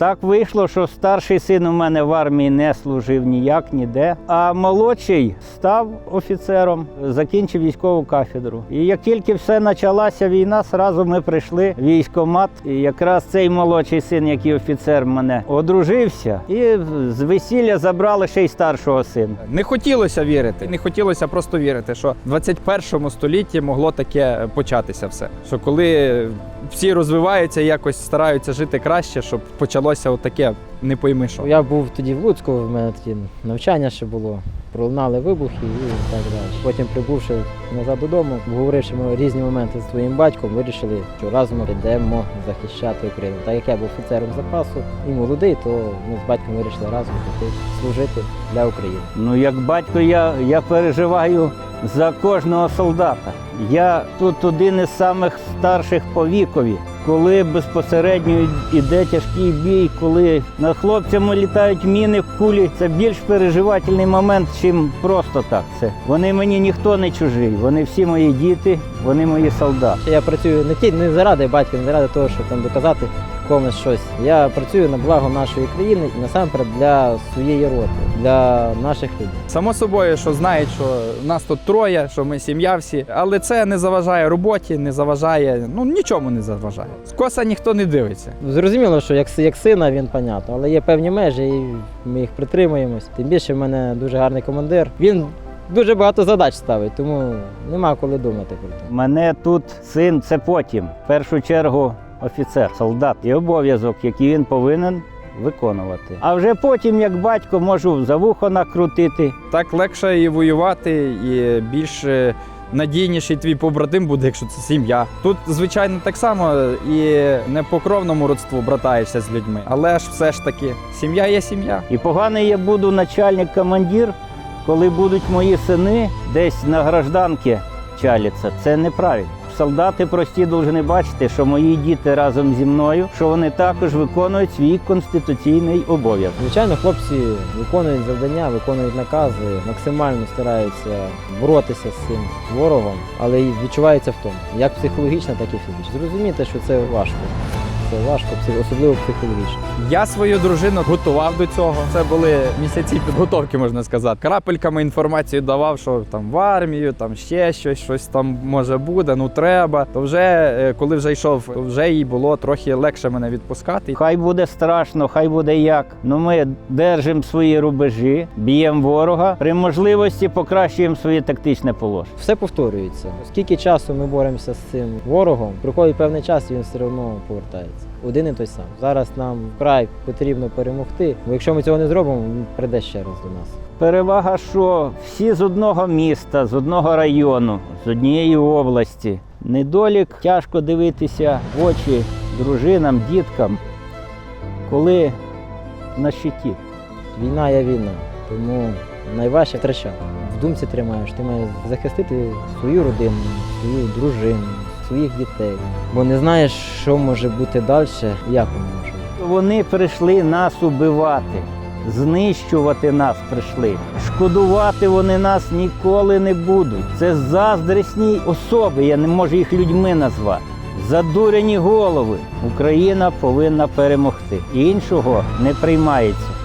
Так вийшло, що старший син у мене в армії не служив ніяк, ніде. А молодший став офіцером, закінчив військову кафедру. І як тільки все почалася війна, зразу ми прийшли в військкомат. І якраз цей молодший син, який офіцер, мене одружився, і з весілля забрали ще й старшого сина. Не хотілося вірити, не хотілося просто вірити, що в 21 столітті могло таке початися все. Що коли всі розвиваються, якось стараються жити краще, щоб почалося отаке, не пойми що. Я був тоді в Луцьку, в мене тоді навчання ще було. Пролунали вибухи і так далі. Потім прибувши назад додому, обговоривши різні моменти з своїм батьком, вирішили, що разом підемо захищати Україну. Так як я був офіцером запасу і молодий, то ми з батьком вирішили разом піти служити для України. Ну, як батько, я, я переживаю за кожного солдата. Я тут один із самих старших по вікові. Коли безпосередньо йде тяжкий бій, коли над хлопцями літають міни, кулі, це більш переживательний момент, чим просто так. Це вони мені ніхто не чужий. Вони всі мої діти, вони мої солдати. Я працюю не ті, не заради батька, не заради того, щоб там доказати комусь щось. Я працюю на благо нашої країни і насамперед для своєї роти, для наших людей. Само собою, що знають, що нас тут троє, що ми сім'я всі, але це не заважає роботі, не заважає, ну нічому не заважає. Скоса ніхто не дивиться. Зрозуміло, що як, як сина він понятно, але є певні межі, і ми їх притримуємось. Тим більше в мене дуже гарний командир. Він дуже багато задач ставить, тому нема коли думати про це. Мене тут син це потім. В першу чергу офіцер, солдат і обов'язок, який він повинен виконувати. А вже потім, як батько, можу за вухо накрутити. Так легше і воювати, і більш надійніший твій побратим буде, якщо це сім'я. Тут, звичайно, так само і не по кровному родству братаєшся з людьми, але ж все ж таки, сім'я є сім'я. І поганий я буду начальник командир, коли будуть мої сини десь на гражданці чаляться. Це неправильно. Солдати прості повинні бачити, що мої діти разом зі мною, що вони також виконують свій конституційний обов'язок. Звичайно, хлопці виконують завдання, виконують накази, максимально стараються боротися з цим ворогом, але відчувається в тому, як психологічно, так і фізично. Зрозуміти, що це важко. Це важко, особливо психологічно. Я свою дружину готував до цього. Це були місяці підготовки, можна сказати. Крапельками інформацію давав, що там в армію, там ще щось, щось там може буде, ну треба. То вже е, коли вже йшов, то вже їй було трохи легше мене відпускати. Хай буде страшно, хай буде як. Ну ми держимо свої рубежі, б'ємо ворога, при можливості покращуємо своє тактичне положення. Все повторюється. Скільки часу ми боремося з цим ворогом, приходить певний час, і він все одно повертається. Один і той сам. Зараз нам вкрай потрібно перемогти, бо якщо ми цього не зробимо, він прийде ще раз до нас. Перевага, що всі з одного міста, з одного району, з однієї області. Недолік тяжко дивитися в очі дружинам, діткам, коли на щиті. Війна є війна, тому найважче втрачати. В думці тримаєш, ти маєш захистити свою родину, свою дружину, своїх дітей. Бо не знаєш, що може бути далі, як може. Вони прийшли нас убивати, знищувати нас прийшли. Шкодувати вони нас ніколи не будуть. Це заздрісні особи, я не можу їх людьми назвати. Задурені голови. Україна повинна перемогти. Іншого не приймається.